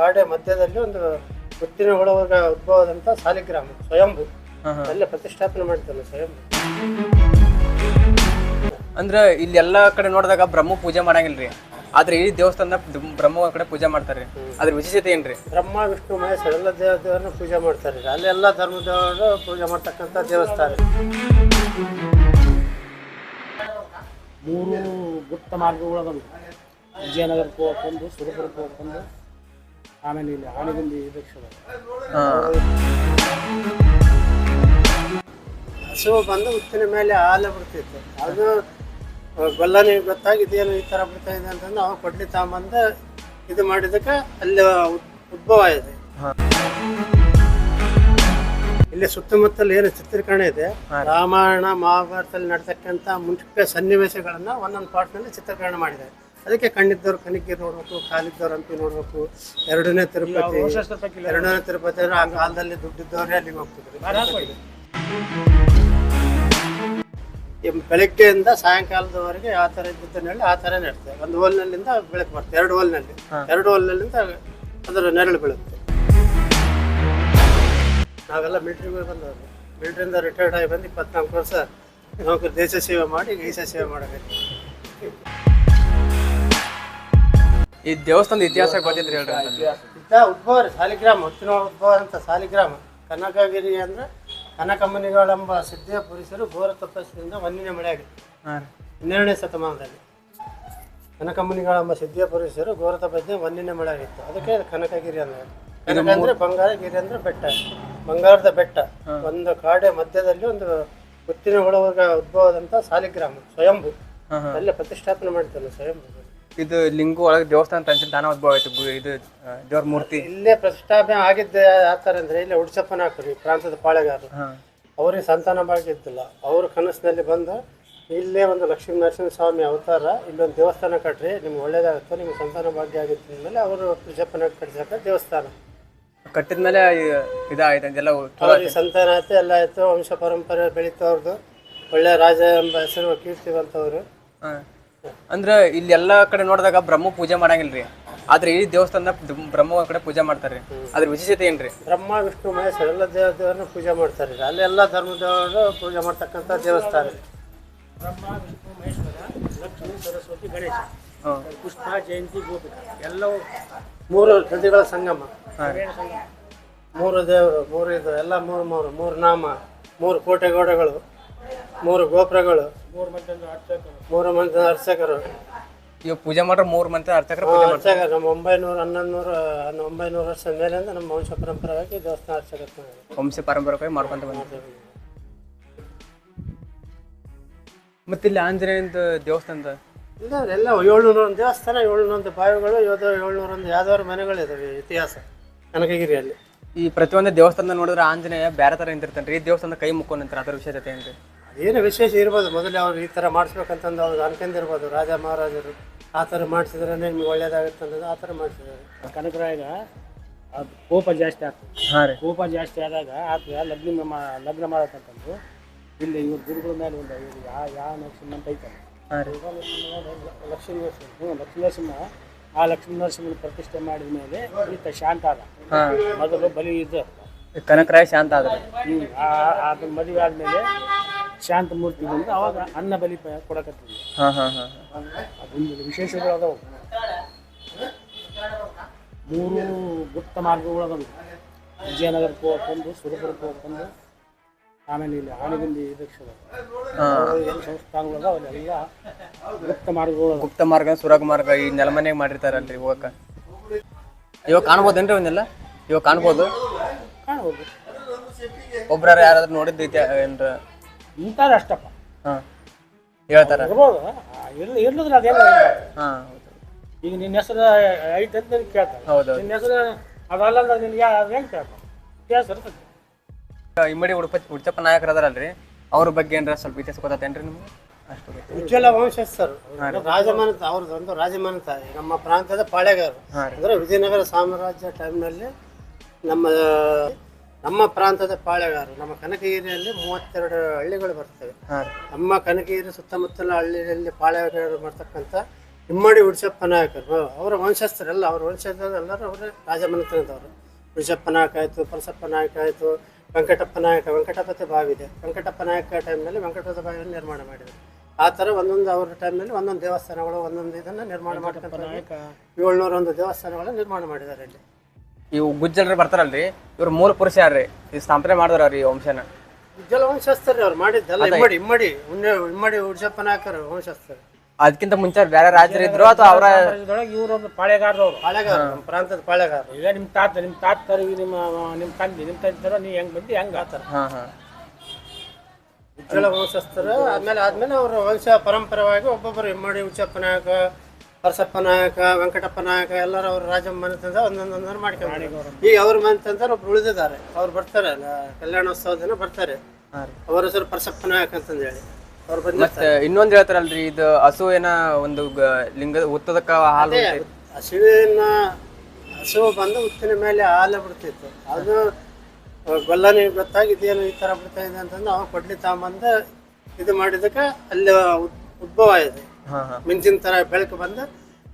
ಕಾಡೆ ಮಧ್ಯದಲ್ಲಿ ಒಂದು ಮುತ್ತಿನ ಒಳಗ ಉದ್ಭವದಂತ ಸಾಲಿಗ್ರಾಮ ಸ್ವಯಂಭು. ಅಲ್ಲೇ ಪ್ರತಿಷ್ಠಾಪನೆ ಮಾಡ್ತಾನೆ ಸ್ವಯಂ ಅಂದ್ರೆ ಇಲ್ಲಿ ಎಲ್ಲಾ ಕಡೆ ನೋಡಿದಾಗ ಬ್ರಹ್ಮ ಪೂಜೆ ಮಾಡಂಗಿಲ್ರಿ. ಆದ್ರೆ ಈ ದೇವಸ್ಥಾನ ಬ್ರಹ್ಮ ಕಡೆ ಪೂಜೆ ಮಾಡ್ತಾರೆ. ಅದ್ರ ವಿಶೇಷತೆ ಏನ್ರಿ? ಬ್ರಹ್ಮ ವಿಷ್ಣು ಮಹೇಶ್ ಎಲ್ಲ ದೇವ ದೇವರನ್ನ ಪೂಜೆ ಮಾಡ್ತಾರೆ. ಅಲ್ಲಿ ಎಲ್ಲ ಧರ್ಮದವರು ಪೂಜೆ ಮಾಡ್ತಕ್ಕಂಥ ದೇವಸ್ಥಾನ. ಮೂರು ಗುಪ್ತ ಮಾರ್ಗಗಳದವು ವಿಜಯನಗರಕ್ಕೆ ಹೋಗ್ಕೊಂಡು ಸುರಪುರಕ್ಕೆ ಹೋಗ್ಕೊಂಡು ಆಮೇಲೆ ಇಲ್ಲಿ ಆನೆಗುಂದಿ ಇದಕ್ಕೆ ಹಸು ಬಂದು ಉತ್ತಿನ ಮೇಲೆ ಹಾಲು ಬಿಡ್ತಿತ್ತು. ಅದು ಗೊಲ್ಲನಿಗೆ ಗೊತ್ತಾಗಿ ಏನು ಈ ಥರ ಬಿಡ್ತಾ ಇದೆ ಅಂತಂದು ಅವ ಕೊಡ್ಲಿ ತಗೊಂಬಂದು ಇದು ಮಾಡಿದಕ್ಕೆ ಅಲ್ಲಿ ಉದ್- ಉದ್ಭವ ಇದೆ. ಇಲ್ಲಿ ಸುತ್ತಮುತ್ತಲು ಏನು ಚಿತ್ರೀಕರಣ ಇದೆ ರಾಮಾಯಣ ಮಹಾಭಾರತದಲ್ಲಿ ನಡ್ತಕ್ಕಂಥ ಮುಂಚೆ ಸನ್ನಿವೇಶಗಳನ್ನ ಒಂದೊಂದು ಪಾರ್ಟ್ನಲ್ಲಿ ಚಿತ್ರೀಕರಣ ಮಾಡಿದ್ದಾರೆ. ಅದಕ್ಕೆ ಕಣ್ಣಿದ್ದವ್ರು ಕನಿಕೆ ನೋಡ್ಬೇಕು ಕಾಲಿದ್ದವ್ರು ಅಂತ ನೋಡ್ಬೇಕು. ಎರಡನೇ ತಿರುಪತಿ ಎರಡನೇ ತಿರುಪತಿ ಅಂದ್ರೆ ಆ ಕಾಲದಲ್ಲಿ ದುಡ್ಡಿದ್ದವ್ರೆ ಅಲ್ಲಿಗೆ ಹೋಗ್ತಿದ್ರು. ಬೆಳಗ್ಗೆಯಿಂದ ಸಾಯಂಕಾಲದವರೆಗೆ ಯಾವ ಥರ ಇದ್ದ ನೆರಳು ಆ ಥರ ನೆಡ್ತೇವೆ ಒಂದು ಹೋಲ್ನಲ್ಲಿಂದ ಬೆಳಕು ಬರ್ತದೆ ಎರಡು ಹೋಲ್ನಲ್ಲಿ. ಎರಡು ಹೋಲ್ನಲ್ಲಿಂದ ಅದರ ನೆರಳು ಬೀಳುತ್ತೆ. ನಾವೆಲ್ಲ ಮಿಲ್ಟ್ರಿಗೆ ಬಂದವರು. ಮಿಲ್ಟ್ರಿಂದ ರಿಟೈರ್ಡ್ ಆಗಿ ಬಂದು ಇಪ್ಪತ್ನಾಲ್ಕು ವರ್ಷ ನೌಕರಿ ದೇಶ ಸೇವೆ ಮಾಡಿ ದೇಶ ಸೇವೆ ಮಾಡಬೇಕು. ಈ ದೇವಸ್ಥಾನದ ಇತಿಹಾಸ ಗೊತ್ತಿದ್ರಿ ಹೇಳ್ರಿ. ಇದ್ದ ಉದ್ಭವ ರೀ ಸಾಲಿಗ್ರಾಮ ಹೊತ್ತಿನ ಉದ್ಭವ ಅಂತ ಸಾಲಿಗ್ರಾಮ. ಕನಕಗಿರಿ ಅಂದ್ರೆ ಕನಕಮ್ಮನಿಗಳೆಂಬ ಸಿದ್ಧಿಯ ಪುರುಷರು ಘೋರ ತಪಸ್ಸಿನಿಂದ ಒಂದಿನ ಮಳೆ ಆಗಿತ್ತು ಹನ್ನೆರಡನೇ ಶತಮಾನದಲ್ಲಿ. ಕನಕಮುನಿಗಳೆಂಬ ಸಿದ್ಧಿಯ ಪುರುಷರು ಘೋರ ತಪಸ್ಸಿನ ಒಂದಿನ ಮಳೆ ಆಗಿತ್ತು ಅದಕ್ಕೆ ಅದು ಕನಕಗಿರಿ ಅಂದ್ರೆ ಕನಕ ಅಂದ್ರೆ ಬಂಗಾರಗಿರಿ ಅಂದ್ರೆ ಬೆಟ್ಟ. ಬಂಗಾರದ ಬೆಟ್ಟ. ಒಂದು ಕಾಡೆ ಮಧ್ಯದಲ್ಲಿ ಒಂದು ಹುತ್ತಿನ ಹುಳವರ್ಗ ಉದ್ಭವದಂತ ಸಾಲಿಗ್ರಾಮ ಸ್ವಯಂಭು. ಅಲ್ಲೇ ಪ್ರತಿಷ್ಠಾಪನೆ ಮಾಡ್ತಾನೆ ಸ್ವಯಂಭು. ಇದು ಲಿಂಗು ಒಳಗೆ ದೇವಸ್ಥಾನ ತಂಚ ದಾನ ಉದ್ಭವ ಆಯ್ತು ಗು- ಇದು ದೇವ್ರ ಮೂರ್ತಿ. ಇಲ್ಲೇ ಪ್ರತಿಷ್ಠಾಪನೆ ಆಗಿದ್ದ ಯಾವ ಥರ ಅಂದ್ರೆ ಇಲ್ಲೇ ಉಡ್ಸಪ್ಪನ ಹಾಕ್ರಿ ಪ್ರಾಂತದ ಪಾಳೆಗಾರರು. ಅವ್ರಿಗೆ ಸಂತಾನ ಭಾಗ್ಯ ಅವ್ರ ಕನಸಿನಲ್ಲಿ ಬಂದು ಇಲ್ಲೇ ಒಂದು ಲಕ್ಷ್ಮೀ ನರಸಿಂಹ ಸ್ವಾಮಿ ಅವತಾರ ಇಲ್ಲೊಂದು ದೇವಸ್ಥಾನ ಕಟ್ಟ್ರಿ ನಿಮ್ಗೆ ಒಳ್ಳೇದಾಗುತ್ತೆ ನಿಮ್ಗೆ ಸಂತಾನ ಭಾಗ್ಯ ಆಗುತ್ತೆ ಅಂದಮೇಲೆ ಅವರು ಉಡ್ಸಪ್ಪನ ಕಟ್ಟಿಸಕ ದೇವಸ್ಥಾನ. ಕಟ್ಟಿದ್ಮೇಲೆ ಮೇಲೆ ಇದಾಯ್ತು ಅವ್ರಿಗೆ ಸಂತಾನ ಆಯ್ತು ಎಲ್ಲ ಆಯ್ತು ವಂಶ ಪರಂಪರೆ ಬೆಳೀತು ಅವ್ರದ್ದು. ಒಳ್ಳೆ ರಾಜ ಎಂಬ ಹೆಸರು ಕೀರ್ತಿವಂತವ್ರು. ಅಂದ್ರ ಇಲ್ಲಿ ಎಲ್ಲಾ ಕಡೆ ನೋಡಿದಾಗ ಬ್ರಹ್ಮ ಪೂಜೆ ಮಾಡಂಗಿಲ್ರಿ. ಆದ್ರೆ ಈ ದೇವಸ್ಥಾನ ಬ್ರಹ್ಮ ಕಡೆ ಪೂಜೆ ಮಾಡ್ತಾರೆ. ಅದ್ರ ವಿಶೇಷತೆ ಏನ್ರಿ? ಬ್ರಹ್ಮ ವಿಷ್ಣು ಮಹೇಶ್ವರ ಎಲ್ಲ ದೇವ ದೇವರನ್ನ ಪೂಜೆ ಮಾಡ್ತಾರೆ ಅಲ್ಲಿ ಎಲ್ಲ ಧರ್ಮದವರು ಪೂಜೆ ಮಾಡ್ತಕ್ಕಂಥ ದೇವಸ್ಥಾನ ಬ್ರಹ್ಮ ವಿಷ್ಣು ಮಹೇಶ್ವರ ಲಕ್ಷ್ಮಿ ಸರಸ್ವತಿ ಗಣೇಶ ಹಾ. ಕೃಷ್ಣ ಜಯಂತಿ ಗೋಪಿಕ ಎಲ್ಲವೂ ಮೂರು ನದಿಗಳ ಸಂಗಮ. ಮೂರು ದೇವರು ಮೂರು ಇದು ಎಲ್ಲ ಮೂರು ಮೂರು ಮೂರು ನಾಮ ಮೂರು ಕೋಟೆಗೋಡೆಗಳು ಮೂರು ಗೋಪುರಗಳು ಮೂರು ಮಂತ್ ಅರ್ಚಕರು ಇವಾಗ ಪೂಜೆ ಮಾಡ್ರೆ ಮೂರ್ ಮಂದಿ ಅರ್ಚಕರ ಪೂಜೆ ಮಾಡ್ತಾರೆ. ಅರ್ಚಕರು ನಮ್ಮ ಒಂಬೈನೂರು ಹನ್ನೊಂದು ನೂರು ಒಂಬೈನೂರು ವರ್ಷ ಮೇಲಿಂದ ನಮ್ಮ ವಂಶ ಪರಂಪರವಾಗಿ ದೇವಸ್ಥಾನ ಅರ್ಚಕರು ವಂಶ ಪರಂಪರವಾಗಿ ಮಾಡ್ಕೊಂತ ಬಂದ ಮತ್ತೆ ಇಲ್ಲಿ ಆಂಜನೇಯಂದು ದೇವಸ್ಥಾನದ? ಇದಾವೆ ಎಲ್ಲ ಏಳ್ನೂರ ಒಂದು ದೇವಸ್ಥಾನ ಏಳ್ನೂರೊಂದು ಬಾವಿಗಳು ಯೋಧ ಏಳ್ನೂರೊಂದು ಯಾವ್ದಾದ್ರು ಮನೆಗಳಿದಾವೆ ಇತಿಹಾಸ ಕನಕಗಿರಿಯಲ್ಲಿ. ಈ ಪ್ರತಿಯೊಂದು ದೇವಸ್ಥಾನ ನೋಡಿದ್ರೆ ಆಂಜನೇಯ ಬೇರೆ ತರ ನಿಂತಿರ್ತಾನೆ ಈ ದೇವಸ್ಥಾನ ಕೈ ಮುಕ್ಕೊಂಡು ನಿಂತಾರೆ ಅದ್ರ ವಿಶೇಷತೆ ಏನ್ರಿ? ಏನು ವಿಶೇಷ ಇರ್ಬೋದು ಮೊದಲೇ ಅವ್ರು ಈ ಥರ ಮಾಡಿಸ್ಬೇಕಂತಂದು ಅವ್ರು ಅನ್ಕೊಂಡಿರ್ಬೋದು ರಾಜ ಮಹಾರಾಜರು ಆ ಥರ ಮಾಡಿಸಿದ್ರೆ ನಿಮ್ಗೆ ಒಳ್ಳೇದಾಗುತ್ತೆ ಅನ್ನೋದು ಆ ಥರ ಮಾಡಿಸಿದ್ದಾರೆ. ಕನಕರಾಯಗ ಅದು ಕೋಪ ಜಾಸ್ತಿ ಆಗ್ತದೆ. ಹಾ ರೀ. ಕೋಪ ಜಾಸ್ತಿ ಆದಾಗ ಆತ ಲಗ್ನ ಮಾ ಲಗ್ನ ಮಾಡಬೇಕಂತಂದು ಇಲ್ಲಿ ಇವ್ರ ಗುರುಗಳ ಮೇಲೆ ಒಂದು ಇವ್ರು ಯಾವ ಯಾವ ನರಸಿಂಹ ಅಂತ ಐತಲ್ಲ ಹಾ ರೀ. ಲಕ್ಷ್ಮೀ ನರಸಿಂಹ ಹ್ಞೂ ಲಕ್ಷ್ಮೀ ನರಸಿಂಹ ಆ ಲಕ್ಷ್ಮೀ ನರಸಿಂಹನ ಪ್ರತಿಷ್ಠೆ ಮಾಡಿದ ಮೇಲೆ ಈತ ಶಾಂತ ಆದ. ಮೊದಲು ಬಲಿ ಇದ್ದ. ಕನಕರಾಯ ಶಾಂತ ಆದ ಹ್ಞೂ ಅದನ್ನ ಮದುವೆ ಆದಮೇಲೆ ಶಾಂತ ಮೂರ್ತಿ ಬಂದು ಅವಾಗ ಅನ್ನ ಬಲಿ ಕೊಡಕತ್ತೀವಿ ಹಾಂ ಹಾಂ ಹಾ. ಅದೊಂದು ವಿಶೇಷಗಳು ಅದಾವು. ಮೂರು ಗುಪ್ತ ಮಾರ್ಗಗಳು ಅದಾವು. ವಿಜಯನಗರಕ್ಕೆ ಹೋಗ್ಕೊಂಡು ಸುರಪುರಕ್ಕೆ ಹೋಗ್ಕೊಂಡು ಆಮೇಲೆ ಇಲ್ಲಿ ಆನೆಗುಂದಿ ಇದಕ್ಕೆ ಸಂಸ್ಥಾನಗಳು ಅದಾವ ಅಲ್ಲೆಲ್ಲ ಗುಪ್ತ ಮಾರ್ಗಗಳು ಅದಾವು. ಗುಪ್ತ ಮಾರ್ಗ ಸುರಗ ಮಾರ್ಗ ಈ ನೆಲಮನೆಗೆ ಮಾಡಿರ್ತಾರಲ್ರಿ ಹೋಗಕ್ಕ? ಇವಾಗ ಕಾಣ್ಬೋದೇನ್ರಿ ಅವನ್ನೆಲ್ಲ? ಇವಾಗ ಕಾಣ್ಬೋದು? ಕಾಣ್ಬೋದು. ಒಬ್ರಾರ ಯಾರಾದ್ರೂ ನೋಡಿದ್ದು ಐತೆ ಏನ್ರ? ಇಂಥದ್ದು ಅಷ್ಟಪ್ಪ ಹಾ. ಹೇಳ್ತಾರ. ಇರ್ಬೋದು ಇರ್ಲಿ ಇರ್ಲಿದ್ರೆ ಅದೇನು ಹಾ ಈಗ ನಿನ್ನ ಹೆಸರು ಐತೆ ಅಂತ ನಿನ್ಗೆ ಕೇಳ್ತಾರೆ. ಹೌದು ನಿನ್ನ ಹೆಸರು ಅದಲ್ಲ ಅಂದ್ರೆ ನಿನ್ಗೆ ಅದು ಹೆಂಗೆ ಕೇಳ್ತಾರೆ? ಕೇಳ್ತಾರೆ ಇಮ್ಮಡಿ ಉಡುಪ ಉಡ್ಚಪ್ಪ ನಾಯಕರು ಅದಾರಲ್ರಿ ಅವ್ರ ಬಗ್ಗೆ ಏನ್ರ ಸ್ವಲ್ಪ ಇತಿಹಾಸ ಗೊತ್ತಾತೇನ್ರಿ ನಿಮ್ಗೆ? ಅಷ್ಟು ಉಜ್ವಲ ವಂಶಸ್ಥರು ರಾಜಮಾನತ ಅವ್ರದ್ದು ಒಂದು ರಾಜಮಾನತ ನಮ್ಮ ಪ್ರಾಂತ್ಯದ ಪಾಳೆಗಾರ ಹಾ ರೀ. ಅಂದ್ರೆ ವಿಜಯನಗರ ಸಾಮ್ರಾಜ್ಯ ಟೈಮ್ನಲ್ಲಿ ನಮ್ಮ ನಮ್ಮ ಪ್ರಾಂತದ ಪಾಳೆಗಾರರು ನಮ್ಮ ಕನಕಗಿರಿಯಲ್ಲಿ ಮೂವತ್ತೆರಡು ಹಳ್ಳಿಗಳು ಬರ್ತವೆ. ನಮ್ಮ ಕನಕಗಿರಿ ಸುತ್ತಮುತ್ತಲ ಹಳ್ಳಿಯಲ್ಲಿ ಪಾಳೆಗಾರರು ಮಾಡ್ತಕ್ಕಂಥ ಇಮ್ಮಡಿ ಉಡ್ಸಪ್ಪ ನಾಯಕರು ಅವರ ವಂಶಸ್ಥರೆಲ್ಲ ಅವ್ರ ವಂಶಸ್ಥರೆಲ್ಲರೂ ಅವರೇ ರಾಜಮನೆತನದವರು. ಉಡ್ಸಪ್ಪ ನಾಯಕ ಆಯಿತು ಪರಸಪ್ಪ ನಾಯಕ ಆಯಿತು ವೆಂಕಟಪ್ಪ ನಾಯಕ ವೆಂಕಟಪತಿ ಬಾವಿ ಇದೆ. ವೆಂಕಟಪ್ಪ ನಾಯಕ ಟೈಮ್ನಲ್ಲಿ ವೆಂಕಟಪತಿ ಬಾವಿಯನ್ನು ನಿರ್ಮಾಣ ಮಾಡಿದರು. ಆ ಥರ ಒಂದೊಂದು ಅವ್ರ ಟೈಮ್ನಲ್ಲಿ ಒಂದೊಂದು ದೇವಸ್ಥಾನಗಳು ಒಂದೊಂದು ಇದನ್ನು ನಿರ್ಮಾಣ ನಾಯಕ. ಏಳ್ನೂರ ಒಂದು ದೇವಸ್ಥಾನಗಳನ್ನು ನಿರ್ಮಾಣ ಮಾಡಿದ್ದಾರೆ ಇಲ್ಲಿ ಇವು ಗುಜ್ಜಲ್ರಿ ಬರ್ತಾರಲ್ರಿ ಇವ್ರ ಮೂಲ ಪುರುಷ ಯಾರ್ರಿ? ಈ ಸ್ಥಾಪನೆ ಮಾಡಿದ್ರ ರೀ ವಂಶನ. ಗುಜ್ಜಲ ವಂಶಸ್ಥರ ಅವ್ರು ಮಾಡಿದ್ದಲ್ಲ ಇಮ್ಮಡಿ ಇಮ್ಮಡಿ ಉಣ್ಣೆ ಇಮ್ಮಡಿ ಉಡ್ಸಪ್ಪನ ವಂಶಸ್ಥರು. ಅದಕ್ಕಿಂತ ಮುಂಚೆ ಬೇರೆ ರಾಜರು ಇದ್ರು ಅಥವಾ ಅವರ ಇದ್ರೊಳಗೆ ಇವ್ರೊಂದು ಪಾಳೆಗಾರದವ್ರು ಪಾಳೆಗಾರ ನಮ್ಮ ಪ್ರಾಂತದ ಪಾಳೆಗಾರ ಈಗ ನಿಮ್ಮ ತಾತ ನಿಮ್ಮ ತಾತರಿಗೆ ನಿಮ್ಮ ನಿಮ್ಮ ತಂದೆ ನಿಮ್ಮ ತಂದೆ ತರ ನೀ ಹೆಂಗ್ ಬಂದು ಹೆಂಗ್ ಆತರ. ಹಾ ಹಾ. ಉಜ್ವಲ ವಂಶಸ್ಥರು ಆದ್ಮೇಲೆ ಆದ್ಮೇಲೆ ಅವ್ರ ವಂಶ ಪರಂಪರವಾಗಿ ಒಬ್ಬೊಬ್ಬರು ಇಮ್ಮಡಿ ಉಚ್ಚಪ್ಪ ನಾಯಕ ಪರಸಪ್ಪ ನಾಯಕ ವೆಂಕಟಪ್ಪ ನಾಯಕ ಎಲ್ಲರೂ ಅವ್ರ ರಾಜ ಮನೆತಂದ ಒಂದೊಂದೊಂದನ್ನು ಮಾಡ್ಕೊಂಡು ಈಗ ಅವ್ರ ಮನೆತಂದ ಒಬ್ರು ಉಳಿದಿದ್ದಾರೆ. ಅವ್ರು ಬರ್ತಾರೆ ಕಲ್ಯಾಣೋತ್ಸವ ದಿನ ಬರ್ತಾರೆ. ಅವರ ಹೆಸರು ಪರಸಪ್ಪ ನಾಯಕ ಅಂತಂದು ಹೇಳಿ. ಅವ್ರು ಬಂದ ಮತ್ತೆ ಇನ್ನೊಂದ್ ಹೇಳ್ತಾರಲ್ರಿ ಇದು ಹಸು ಏನ ಒಂದು ಲಿಂಗ ಉತ್ತದಕ್ಕ ಹಾಲು. ಹಸುವಿನ ಹಸು ಬಂದು ಉತ್ತಿನ ಮೇಲೆ ಹಾಲು ಬಿಡ್ತಿತ್ತು. ಅದು ಗೊಲ್ಲನಿ ಗೊತ್ತಾಗಿ ಇದೇನು ಈ ಥರ ಬಿಡ್ತಾ ಇದೆ ಅಂತಂದು ಅವ್ನು ಕೊಡ್ಲಿ ತಗೊಂಬಂದು ಇದು ಮಾಡಿದಕ್ಕೆ ಅಲ್ಲಿ ಉದ್- ಉದ್ಭವ ಇದೆ. ಮಿಂಚಿನ ತರ ಬೆಳಕು ಬಂದು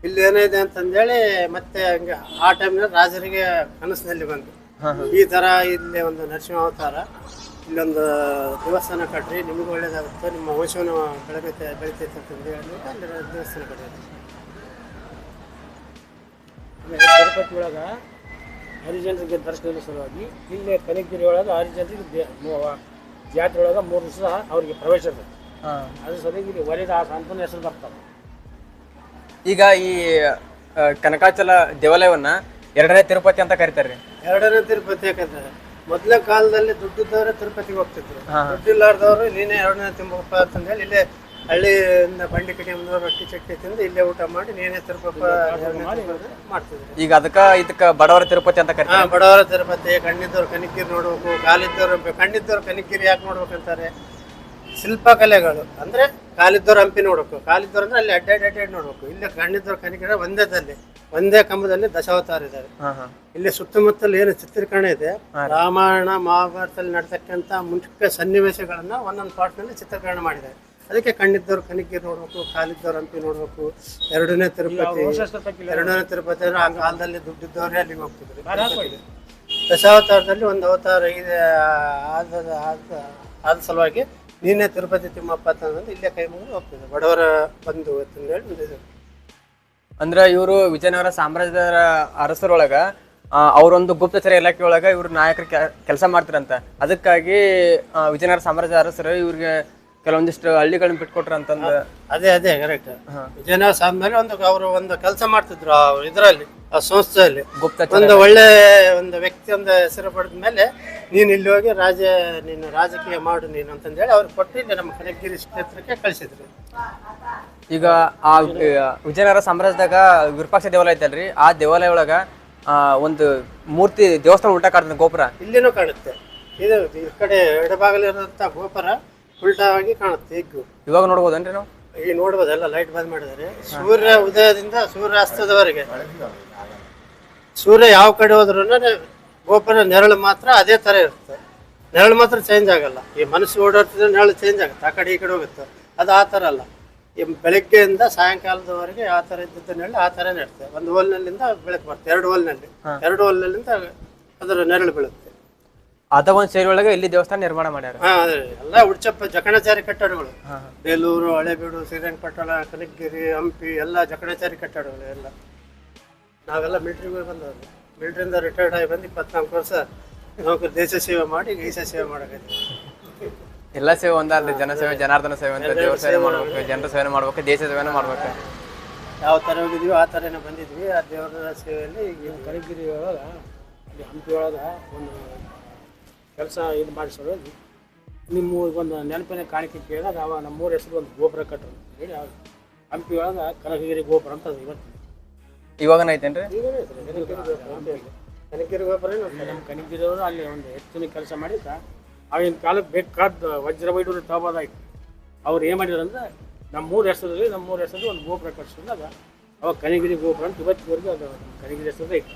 ಇಲ್ಲಿ ಏನಿದೆ ಅಂತಂದೇಳಿ ಮತ್ತೆ ಹಂಗೆ ಆ ಟೈಮ್ನಲ್ಲಿ ರಾಜರಿಗೆ ಕನಸಿನಲ್ಲಿ ಬಂದು. ಈ ತರ ಇಲ್ಲಿ ಒಂದು ನರಸಿಂಹ ಅವತಾರ ಇಲ್ಲೊಂದು ದೇವಸ್ಥಾನ ಕಟ್ರಿ ನಿಮಗೂ ಒಳ್ಳೇದಾಗುತ್ತೆ ನಿಮ್ಮ ವಂಶವನ್ನು ಬೆಳಗೈತೆ ಬೆಳಿತೈತೆ ಅಂತಂದು ಹೇಳ್ಬಿಟ್ಟು ಅಲ್ಲಿ ದೇವಸ್ಥಾನ ಕಟ್ಟಿದ್ರು ಆಮೇಲೆ ತಿರುಪತಿ ಒಳಗ ಹರಿಜನರಿಗೆ ದರ್ಶನ ಸಲುವಾಗಿ ಇಲ್ಲಿ ಕನಕಗಿರಿ ಒಳಗೆ ಹರಿಜನರಿಗೆ ಜಾತ್ರೆ ಒಳಗೆ ಮೂರು ದಿವಸ ಅವರಿಗೆ ಪ್ರವೇಶ ಇದೆ ಹಾ ಅದ್ರ ಸಲುವಾಗಿ ಇಲ್ಲಿ ವರಿದಾಸ ಅಂತ ಹೆಸರು ಈಗ ಈ ಆ, ಕನಕಾಚಲ ದೇವಾಲಯವನ್ನ ಎರಡನೇ ತಿರುಪತಿ ಅಂತ ಕರೀತಾರೆ. ಎರಡನೇ ತಿರುಪತಿ ಯಾಕಂದ್ರೆ ಮೊದಲ ಕಾಲದಲ್ಲಿ ದುಡ್ಡಿದ್ದವರೇ ತಿರುಪತಿಗೆ ಹೋಗ್ತಿದ್ರು. ಹಾ. ದುಡ್ಡಿಲ್ಲಾರ್ದವರು ನೀನೇ ಎರಡನೇ ತಿಂಬಪ್ಪ ಅಂತಂದೇಳಿ ಇಲ್ಲೇ ಹಳ್ಳಿಯಿಂದ ಬಂಡಿ ಕಡೆ ಮುಂದೆ ರೊಟ್ಟಿ ಚಟ್ನಿ ತಿಂದು ಇಲ್ಲೇ ಊಟ ಮಾಡಿ ನೀನೇ ತಿರುಪಪ್ಪ ಮಾಡ್ತಿದ್ರು. ಈಗ ಅದಕ್ಕ ಇದಕ್ಕ ಬಡವರ ತಿರುಪತಿ ಅಂತ ಹಾ ಕರಿತಾರೆ. ಬಡವರ ತಿರುಪತಿ ಕಣ್ಣಿದ್ದವ್ರು ಕನಿಕಿರಿ ನೋಡ್ಬೇಕು ಕಾಲಿದ್ದವ್ರು ಕಣ್ಣಿದ್ದವ್ರು ಕನಿಕಿರಿ ಯಾಕೆ ನೋಡ್ಬೇಕಂತಾರೆ. ಶಿಲ್ಪಕಲೆಗಳು ಅಂದ್ರೆ ಕಾಲಿದ್ದವ್ರು ಹಂಪಿ ನೋಡ್ಬೇಕು. ಕಾಲಿದ್ದವ್ರು ಅಂದ್ರೆ ಅಲ್ಲಿ ಅಡ್ಡ ಅಡ್ಡ ನೋಡ್ಬೇಕು. ಇಲ್ಲಿ ಕಣ್ಣಿದ್ದವ್ರು ಒಂದೇ ಒಂದೇದಲ್ಲಿ ಒಂದೇ ಕಂಬದಲ್ಲಿ ದಶಾವತಾರ ಇದ್ದಾರೆ ಹಾ ಹಾ. ಇಲ್ಲಿ ಸುತ್ತಮುತ್ತಲು ಏನು ಚಿತ್ರೀಕರಣ ಇದೆ ರಾಮಾಯಣ ಮಹಾಭಾರತದಲ್ಲಿ ನಡ್ತಕ್ಕಂತ ಮುಖ್ಯ ಸನ್ನಿವೇಶಗಳನ್ನ ಒಂದೊಂದು ಪಾರ್ಟ್ನಲ್ಲಿ ಚಿತ್ರೀಕರಣ ಮಾಡಿದ್ದಾರೆ. ಅದಕ್ಕೆ ಕಣ್ಣಿದ್ದವ್ರು ಕನಿಕೆ ನೋಡ್ಬೇಕು ಕಾಲಿದ್ದವ್ರು ಹಂಪಿ ನೋಡ್ಬೇಕು. ಎರಡನೇ ತಿರುಪತಿ ಎರಡನೇ ತಿರುಪತಿ ಅಂದ್ರೆ ಆ ಕಾಲದಲ್ಲಿ ದುಡ್ಡಿದ್ದವರೇ ಅಲ್ಲಿಗೆ ಹೋಗ್ತಿದ್ರು. ದಶಾವತಾರದಲ್ಲಿ ಒಂದು ಅವತಾರ ಇದೆ ಆದ ಸಲುವಾಗಿ ನೀನೇ ತಿರುಪತಿ ತಿಮ್ಮಪ್ಪ ಅಂತಂದ್ರೆ ಇಲ್ಲೇ ಕೈ ಮುಗಿದು ಹೋಗ್ತದೆ ಬಡವರ ಬಂದು ಅಂತ ಒಂದು ಅಂದ್ರ ಇವರು ವಿಜಯನಗರ ಸಾಮ್ರಾಜ್ಯದ ಅರಸರೊಳಗ ಅವರೊಂದು ಗುಪ್ತಚರ ಇಲಾಖೆ ಒಳಗ ಇವ್ರು ನಾಯಕರು ಕೆಲಸ ಮಾಡ್ತಾರಂತ. ಅದಕ್ಕಾಗಿ ವಿಜಯನಗರ ಸಾಮ್ರಾಜ್ಯ ಅರಸರು ಇವ್ರಿಗೆ ಕೆಲವೊಂದಿಷ್ಟು ಹಳ್ಳಿಗಳನ್ನ ಬಿಟ್ಕೊಟ್ರ ಅಂತಂದ ಅದೇ ಅದೇ ಕರೆಕ್ಟ್ ವಿಜಯನಗರ ಸಾಮಾನ್ಯ ಒಂದು ಅವರು ಒಂದು ಕೆಲಸ ಮಾಡ್ತಿದ್ರು ಆ ಇದರಲ್ಲಿ ಆ ಸಂಸ್ಥೆಯಲ್ಲಿ. ಗುಪ್ತಚರ ಒಂದು ಒಳ್ಳೆ ಒಂದು ವ್ಯಕ್ತಿ ಒಂದು ಹೆಸರು ಪಡೆದ ಮೇಲೆ ನೀನು ಇಲ್ಲಿ ಹೋಗಿ ರಾಜ ನೀನು ರಾಜಕೀಯ ಮಾಡು ನೀನು ಅಂತಂದೇಳಿ ಅವ್ರು ಕೊಟ್ಟು ಇಲ್ಲಿ ನಮ್ಮ ಕನಕಗಿರಿ ಕ್ಷೇತ್ರಕ್ಕೆ ಕಳಿಸಿದ್ರು. ಈಗ ಆ ವಿಜಯನಗರ ಸಾಮ್ರಾಜ್ಯದಾಗ ವಿರೂಪಾಕ್ಷ ದೇವಾಲಯ ಐತಲ್ರಿ? ಆ ದೇವಾಲಯ ಒಳಗ ಆ, ಒಂದು ಮೂರ್ತಿ ದೇವಸ್ಥಾನ ಉಲ್ಟಾ ಕಾಡ್ತದೆ ಗೋಪುರ. ಇಲ್ಲಿನೂ ಕಾಣುತ್ತೆ. ಇದು ಈ ಕಡೆ ಎಡಭಾಗಲಿರುವಂಥ ಗೋಪುರ ಉಲ್ಟಾವಾಗಿ ಕಾಣುತ್ತೆ ಹಿಗ್ಗು. ಇವಾಗ ನೋಡಬಹುದೇನ್ರಿ ನಾವು? ಈಗ ನೋಡ್ಬೋದಲ್ಲ ಲೈಟ್ ಬಂದ್ ಮಾಡಿದ್ದಾರೆ ಸೂರ್ಯ ಉದಯದಿಂದ ಸೂರ್ಯಾಸ್ತದವರೆಗೆ. ಸೂರ್ಯ ಯಾವ ಕಡೆ ಹೋದ್ರು ಗೋಪುರ ನೆರಳು ಮಾತ್ರ ಅದೇ ತರ ಇರುತ್ತೆ. ನೆರಳು ಮಾತ್ರ ಚೇಂಜ್ ಆಗಲ್ಲ. ಈ ಮನಸ್ಸು ಓಡಾಡ್ತಿದ್ರೆ ನೆರಳು ಚೇಂಜ್ ಆಗುತ್ತೆ. ಆ ಕಡೆ ಈ ಕಡೆ ಹೋಗುತ್ತೆ. ಅದು ಆ ಥರ ಅಲ್ಲ. ಈ ಬೆಳಗ್ಗೆಯಿಂದ ಸಾಯಂಕಾಲದವರೆಗೆ ಆ ಥರ ಇದ್ದಿದ್ದ ನೆರಳು ಆ ಥರ ಇರುತ್ತೆ. ಒಂದು ಹೋಲ್ನಲ್ಲಿಂದ ಬೆಳಕು ಬರುತ್ತೆ. ಎರಡು ಹೋಲ್ನಲ್ಲಿ. ಎರಡು ಹೋಲ್ನಲ್ಲಿಂದ ಅದರ ನೆರಳು ಬೀಳುತ್ತೆ. ಅದ ಒಂದ್ ಸೇರಿ ಒಳಗೆ ಇಲ್ಲಿ ದೇವಸ್ಥಾನ ನಿರ್ಮಾಣ ಮಾಡ್ಯಾರ. ಹಾ ಅದೇ ಎಲ್ಲ ಉಡ್ಚಪ್ಪ ಜಕಣಾಚಾರಿ ಕಟ್ಟಡಗಳು. ಬೇಲೂರು ಹಳೆಬೀಡು ಶ್ರೀರಂಗಪಟ್ಟಣ ಕನಕಗಿರಿ ಹಂಪಿ ಎಲ್ಲ ಜಕಣಾಚಾರಿ ಕಟ್ಟಡಗಳು ಎಲ್ಲ. ನಾವೆಲ್ಲ ಮಿಲ್ಟ್ರಿಗೆ ಬಂದವರು. ಮಿಲ್ಟ್ರಿಯಿಂದ ರಿಟೈರ್ಡ್ ಆಗಿ ಬಂದು ಇಪ್ಪತ್ನಾಲ್ಕು ವರ್ಷ ನೌಕರಿ ದೇಶ ಸೇವೆ ಮಾಡಿ ದೇಶ ಸೇವೆ ಮಾಡಕತ್ತೀವಿ ಎಲ್ಲ ಸೇವೆ ಒಂದಲ್ಲ ಜನ ಸೇವೆ ಜನಾರ್ದನ ಸೇವೆ ಅಂತ ದೇವ್ರ ಸೇವೆ ಮಾಡ್ಬೇಕು ಜನರ ಸೇವೆ ಮಾಡ್ಬೇಕು ದೇಶ ಸೇವೆನೂ ಮಾಡ್ಬೇಕು. ಯಾವ ಥರ ಹೋಗಿದ್ವಿ ಆ ಥರನೇ ಬಂದಿದ್ವಿ. ಆ ದೇವರ ಸೇವೆಯಲ್ಲಿ ಈಗ ಕನಕಗಿರಿ ಒಳಗೆ ಅಲ್ಲಿ ಹಂಪಿ ಒಳಗೆ ಒಂದು ಕೆಲಸ ಇದು ಮಾಡಿಸೋದು ನಿಮ್ಮ ಒಂದು ನೆನಪಿನ ಕಾಣಿಕೆ ಕೇಳಿದಾಗ ಅವ ನಮ್ಮೂರ ಹೆಸರು ಒಂದು ಗೋಪುರ ಕಟ್ಟರು ಅಂತ ಹೇಳಿ ಹಂಪಿ ಒಳಗೆ ಕನಕಗಿರಿ ಗೋಪುರ ಅಂತ ಅದು ಇವತ್ತು. ಇವಾಗನ ಐತೇನ್ರಿ? ಕನಕಗಿರಿ ಗೋಪುರ ನಮ್ಮ ಕನಕಗಿರಿಯವರು ಅಲ್ಲಿ ಒಂದು ಹೆಚ್ಚಿನ ಕೆಲಸ ಮಾಡಿದ್ದ. ಆಗಿನ ಕಾಲಕ್ಕೆ ಬೇಕಾದ ವಜ್ರ ವೈಡೂರು ತಗೋಬೋದಾಯ್ತು ಅವ್ರು ಏನು ಮಾಡಿದ್ರು ಅಂದ್ರೆ ನಮ್ಮೂರ ಹೆಸರಲ್ಲಿ ನಮ್ಮೂರ ಹೆಸರು ಒಂದು ಗೋಪುರ ಕಟ್ಸಿದಾಗ ಅವ ಕನಗಿರಿ ಗೋಪುರ ಅಂತ ಇವತ್ತಿವರೆಗೂ ಅದು ಕನಗಿರಿ ಹೆಸರು ಐತೆ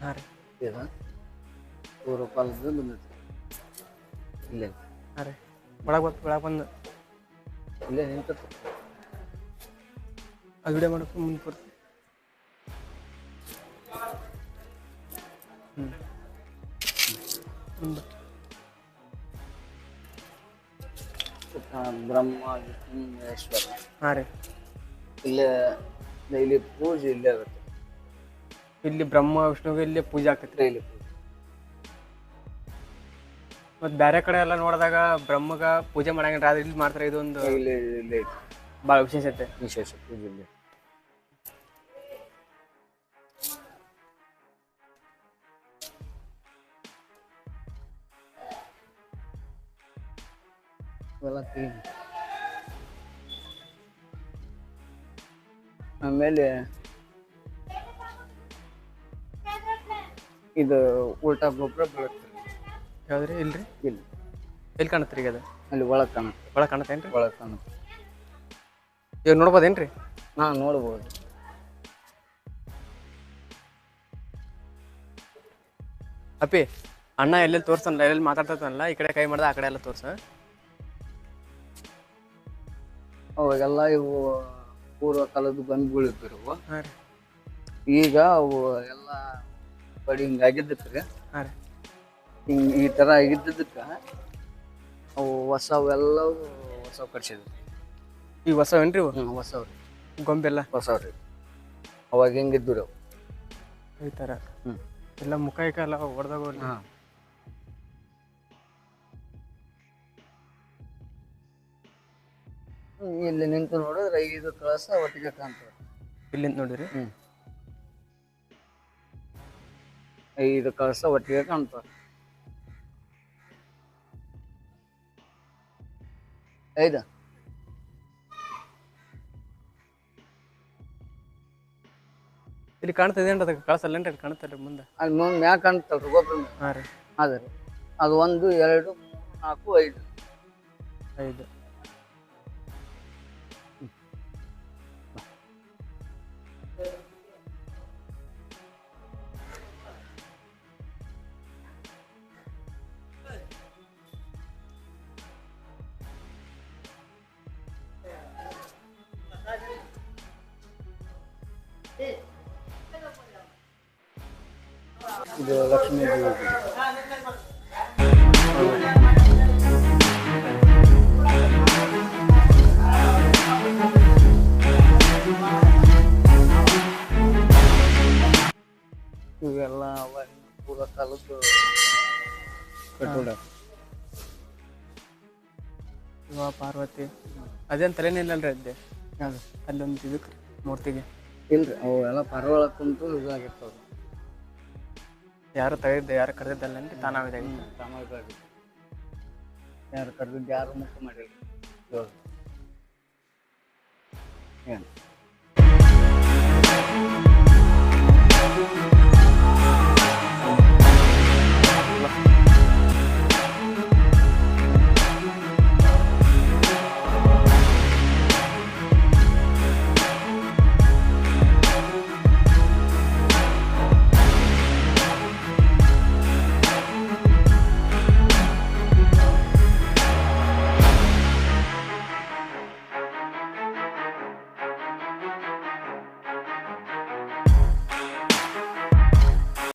ಹಾಂ ರೀ. ಪೂರ್ವ ಕಾಲದಿಂದ ಬಂದೈತಿ ಇಲ್ಲೇ. ಹಾಂ ರೀ. ಬಂದು ಒಳಗೆ ಬಂದು. ಇಲ್ಲೇ ನಿಂತ ಅದು ವಿಡಿಯೋ ಮಾಡಕ್ಕೆ ಮುಂದೆ ಹ್ಞೂ ಮುಂದೆ ಬ್ರಹ್ಮ ವಿಷ್ಣುವೇಶ್ವರ ಹಾಂ ರೀ. ಇಲ್ಲೇ ಡೈಲಿ ಪೂಜೆ ಇಲ್ಲೇ ಆಗುತ್ತೆ. ಇಲ್ಲಿ ಬ್ರಹ್ಮ ವಿಷ್ಣುಗೆ ಇಲ್ಲಿ ಪೂಜೆ ಆಗ್ತೈತಿ ಇಲ್ಲಿ ಪೂಜೆ. ಮತ್ತು ಬೇರೆ ಕಡೆ ಎಲ್ಲ ನೋಡಿದಾಗ ಬ್ರಹ್ಮಗ ಪೂಜೆ ಮಾಡಂಗಿಲ್ಲ ಆದ್ರೆ ಇಲ್ಲಿ ಮಾಡ್ತಾರೆ ಇದೊಂದು ಇಲ್ಲಿ ಇಲ್ಲೇ. ಭಾಳ ವಿಶೇಷತೆ ವಿಶೇಷ ಪೂಜೆ ಇಲ್ಲಿ. ಆಮೇಲೆ ಇದು ಊಟ ಗೊಬ್ಬರ ಬೀಳುತ್ತೆ ಯಾವ್ದ್ರಿ? ಇಲ್ರಿ ಇಲ್ಲಿ ಎಲ್ಲಿ ಕಾಣತ್ರಿ ಈಗ ಅದು? ಅಲ್ಲಿ ಒಳಗೆ ಕಾಣುತ್ತೆ. ಒಳಗೆ ಕಾಣತ್ತೇನ್ರಿ ಒಳಗೆ ಕಾಣುತ್ತೆ. ಇವಾಗ ನೋಡ್ಬೋದೇನ್ರಿ ನಾ ನೋಡ್ಬೋದು. ಅಪ್ಪಿ ಅಣ್ಣ ಎಲ್ಲೆಲ್ಲಿ ತೋರ್ಸಲ್ಲ ಎಲ್ಲೆಲ್ಲಿ ಮಾತಾಡ್ತಾನಲ್ಲ ಈ ಕಡೆ ಕೈ ಮಾಡ್ದೆ ಆ ಕಡೆ ಎಲ್ಲ ತೋರ್ಸ. ಅವಾಗೆಲ್ಲ ಇವು ಪೂರ್ವ ಕಾಲದ ಬಂದು ಬೀಳಿದ್ರು ಹಾಂ ರೀ. ಈಗ ಅವು ಎಲ್ಲ ಬಡಿ ಹಿಂಗಾಗಿದ್ದಕ್ಕೆ ರೀ ಹಾಂ ರೀ. ಹಿಂಗ್ ಈ ಥರ ಇದ್ದಿದ್ದಕ್ಕೆ ಅವು ಹೊಸವೆಲ್ಲವು ಹೊಸ ಕಟ್ಸಿದ್ವು. ಈಗ ಹೊಸವೇನ್ರಿ ಇವು? ಹ್ಞೂ ಹೊಸವ್ರಿ ಗೊಂಬೆಲ್ಲ? ಹೊಸವ್ರಿ ಅವಾಗ ಹೆಂಗಿದ್ದು ರೀ ಈ ಥರ ಹ್ಞೂ ಎಲ್ಲ ಮುಖ ಕಾಲ ಹೊಡೆದಾಗ ಹಾಂ. ಇಲ್ಲಿ ನಿಂತು ನೋಡಿದ್ರೆ ಐದು ಕಳಸ ಒಟ್ಟಿಗೆ ಕಾಣ್ತದೆ ಇಲ್ಲಿಂದ ನೋಡಿರಿ? ಹ್ಞೂ ಐದು ಕಳಸ ಒಟ್ಟಿಗೆ ಕಾಣ್ತವೆ. ಇಲ್ಲಿ ಕಾಣ್ತದೇನ್ರಿ ಅದಕ್ಕೆ ಕಳ್ಸಲ್ಲೇನ್ರಿ ಕಾಣ್ತಲ್ರಿ ಮುಂದೆ? ಅಲ್ಲಿ ಮುಂದೆ ಮ್ಯಾಗ ಕಾಣ್ತಲ್ರಿ ಗೊಬ್ಬರ ಹಾಂ ರೀ. ಅದ ರೀ. ಅದು ಒಂದು ಎರಡು ಮೂರು ನಾಲ್ಕು ಐದು. ಐದು. ಇದು ಲಕ್ಷ್ಮೀ ದೇವಿ ಇವೆಲ್ಲ ಅವಾಗಿನ ಪೂರ್ವ ಕಾಲದ್ದು ಕಟ್ಟಡ ಶಿವ ಪಾರ್ವತಿ ಅದೇನು ತಲೆನಿಲ್ಲಲ್ರಿ ಅದೇ ಯಾವುದು ಅಲ್ಲೊಂದು ಇದಕ್ಕೆ ಮೂರ್ತಿಗೆ ಇಲ್ರಿ ಅವು ಎಲ್ಲ ಪರವಳ ಕುಂತು ಇದಾಗಿರ್ತಾವ. ಯಾರು ತೆಗೆದಿದ್ದೆ ಯಾರು ಕರೆದಿದ್ದಲ್ಲೇನ್ರಿ ತಾನಾವಿದಾಗಿತ್ತು ಸಾಮಾಜಿಕ ಯಾರು ಕರೆದಿದ್ದು ಯಾರು ಮುಖ ಮಾಡಿಲ್ಲ. ಇವಾಗ ಏನು?